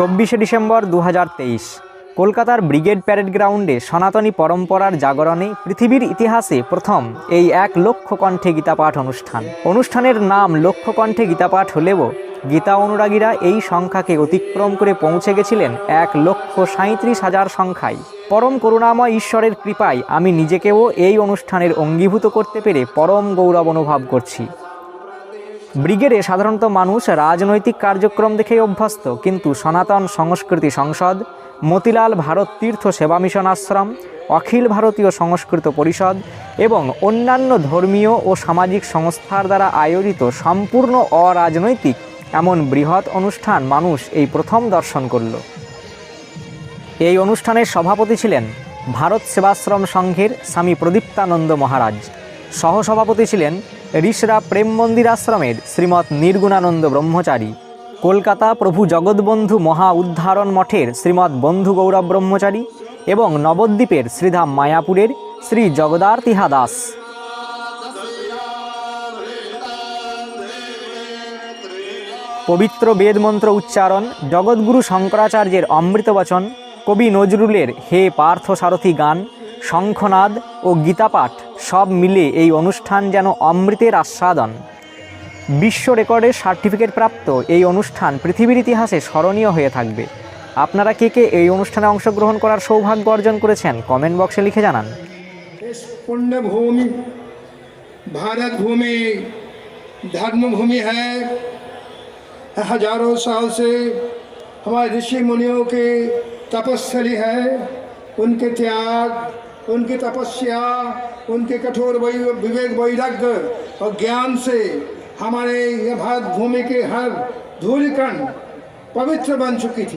চব্বিশে ডিসেম্বর দু হাজার তেইশ। কলকাতার ব্রিগেড প্যারেড গ্রাউন্ডে সনাতনী পরম্পরার জাগরণে পৃথিবীর ইতিহাসে প্রথম এই এক লক্ষ কণ্ঠে গীতাপাঠ অনুষ্ঠান। অনুষ্ঠানের নাম লক্ষ কণ্ঠে গীতাপাঠ হলেও গীতা অনুরাগীরা এই সংখ্যাকে অতিক্রম করে পৌঁছে গেছিলেন এক লক্ষ সাঁত্রিশ হাজার সংখ্যায়। পরম করুণাময় ঈশ্বরের কৃপায় আমি নিজেকেও এই অনুষ্ঠানের অঙ্গীভূত করতে পেরে পরম গৌরব অনুভব করছি। ব্রিগেডে সাধারণত মানুষ রাজনৈতিক কার্যক্রম দেখেই অভ্যস্ত, কিন্তু সনাতন সংস্কৃতি সংসদ, মতিলাল ভারত তীর্থ সেবা মিশন আশ্রম, অখিল ভারতীয় সংস্কৃত পরিষদ এবং অন্যান্য ধর্মীয় ও সামাজিক সংস্থার দ্বারা আয়োজিত সম্পূর্ণ অরাজনৈতিক এমন বৃহৎ অনুষ্ঠান মানুষ এই প্রথম দর্শন করল। এই অনুষ্ঠানের সভাপতি ছিলেন ভারত সেবাশ্রম সংঘের স্বামী প্রদীপ্তানন্দ মহারাজ। সহসভাপতি ছিলেন ঋষরা প্রেম মন্দির আশ্রমের শ্রীমৎ নির্গুণানন্দ ব্রহ্মচারী। কলকাতা প্রভু জগৎবন্ধু মহা উদ্ধারণ মঠের শ্রীমৎ বন্ধু গৌরব ব্রহ্মচারী এবং নবদ্বীপের শ্রীধাম মায়াপুরের শ্রী জগদার্তিহা দাস পবিত্র বেদমন্ত্র উচ্চারণ, জগৎগুরু শঙ্করাচার্যের অমৃতবচন কবি নজরুলের হে পার্থ সারথী গান, শঙ্খনাদ ও গীতাপাঠ সব মিলে এই অনুষ্ঠান যেন অমৃতের আস্বাদন বিশ্ব রেকর্ডের সার্টিফিকেট প্রাপ্ত এই অনুষ্ঠান পৃথিবীর ইতিহাসে স্মরণীয় হয়ে থাকবে আপনারা কে কে এই অনুষ্ঠানে অংশগ্রহণ করার সৌভাগ্য অর্জন করেছেন কমেন্ট বক্সে লিখে জানান इस पुण्य भूमि भारत भूमि धर्म भूमि है हजारों साल से हमारे ऋषि मुनियों की तपस्थली है उनके त्याग उनकी तपस्या, उनके कठोर विवेक वैराग्य और ज्ञान से हमारे यह भारत भूमि के हर धूलिकण पवित्र बन चुकी थी।